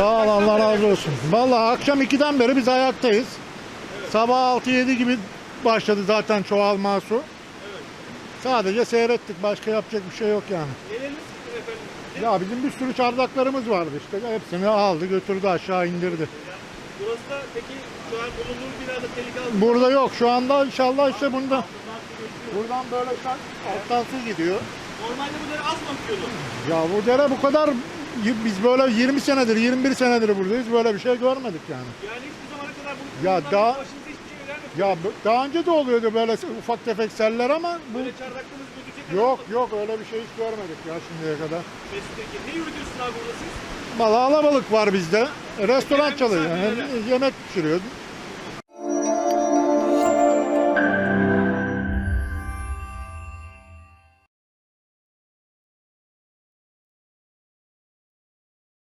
Sağ ol Allah razı olsun. Vallahi akşam 2'den beri biz ayaktayız. Sabah 6-7 gibi başladı zaten çoğalma su. Sadece seyrettik. Başka yapacak bir şey yok yani. Efendim? Ya bizim bir sürü çardaklarımız vardı işte. Hepsini aldı götürdü aşağı indirdi. Burası da peki şu an bulunduğu binada tehlike. Burada yok. Şu anda inşallah işte bunda. Buradan böyle şak alttan su gidiyor. Normalde bu dere az mı akıyordu? Ya bu dere bu kadar biz böyle 20 senedir 21 senedir buradayız. Böyle bir şey görmedik yani. Yani hiçbir zamana kadar bu Ya daha- şey. Ya daha önce de oluyordu böyle ufak tefek seller ama bu Böyle çardaklığınız gözükecek yok yok öyle bir şey hiç görmedik ya şimdiye kadar. Mesut Ege. Ne yürütüyorsun abi burada siz? Valla alabalık var bizde. Restoran çalıyor. Yani yemek pişiriyor.